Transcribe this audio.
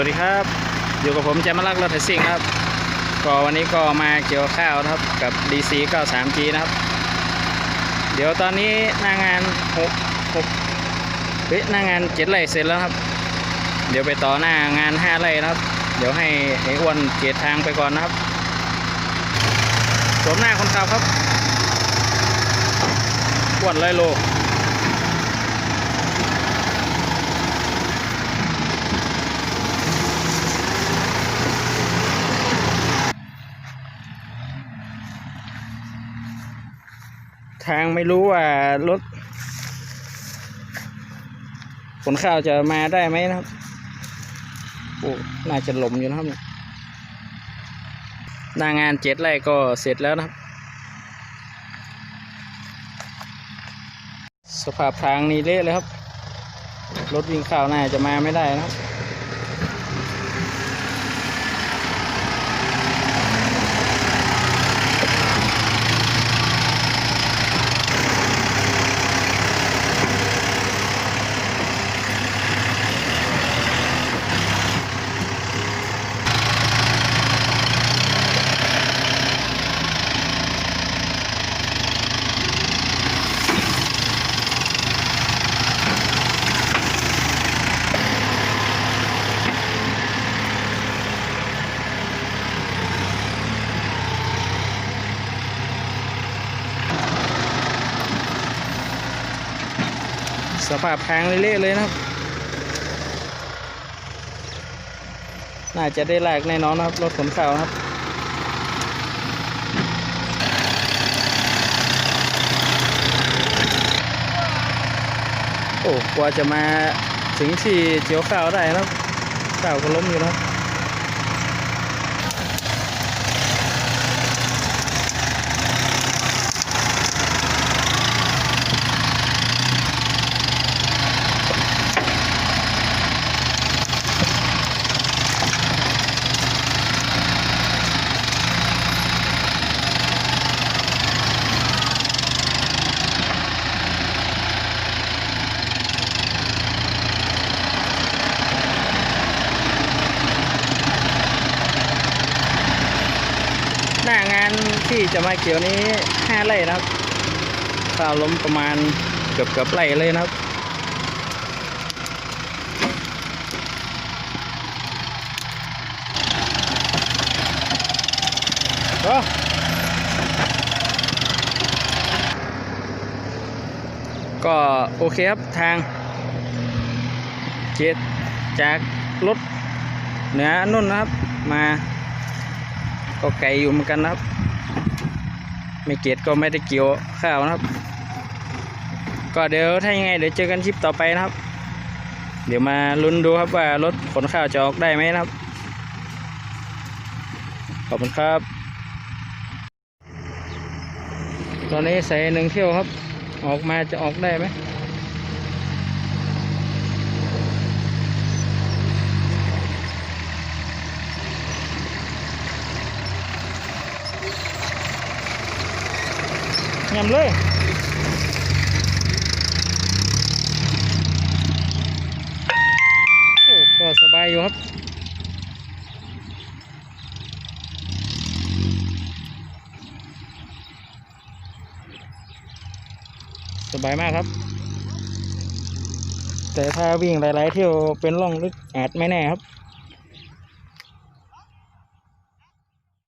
วัสดีครับ อยู่กับผมแจมลักษ์รถไถซิ่งครับ ก็วันนี้ก็มาเกี่ยวข้าวนะครับกับ DC 93G นะครับ เดี๋ยวตอนนี้หน้างาน6 6เฮ้ยหน้างาน7ไร่เสร็จแล้วครับ เดี๋ยวไปต่อหน้างาน 5ไร่นะครับ เดี๋ยวให้ไอ้อ้วนเกตทางไปก่อนนะครับสวมหน้าคนขับครับอ้วนเลยโล ทางไม่รู้ว่ารถขนข้าวจะมาได้ไหมนะครับโอ้น่าจะหลมอยู่นะครับเนี่ยหน้างานเจ็ดไร่ก็เสร็จแล้วนะครับ สภาพทางนี้เละเลยครับ รถวิ่งข้าวน่าจะมาไม่ได้นะครับ สภาพแพงเละๆเลยนะครับ น่าจะได้แลกแน่นอนนะครับ รถขนข้าวนะครับโอ้กว่าจะมาถึงที่เจียวข้าวได้นะครับข้าวก็ล้มอยู่นะครับางานที่จะมาเกี่ยวนี้ห้าไร่นะครับข้าวล้มประมาณเกือบเกือบไร่เลยนะครับ ก็ก็โอเคครับ ทางเจ็ดจากรถเหนือนุ่นนะครับมา ก็ไกลอยู่เหมือนกันนะครับ ไม่เกียดก็ไม่ได้เกี่ยวข้าวนะครับ ก็เดี๋ยวถ้ายังไงเดี๋ยวเจอกันคลิปต่อไปนะครับ เดี๋ยวมาลุ้นดูครับว่ารถขนข้าวจะออกได้ไหมนะครับ ขอบคุณครับ ตอนนี้ใส่หนึ่งเที่ยวครับ ออกมาจะออกได้ไหม ยำเลยโอ้ก็สบายอยู่ครับสบายมากครับ แต่ถ้าวิ่งหลาย ๆ เที่ยวเป็นร่องลึกอาจไม่แน่ครับ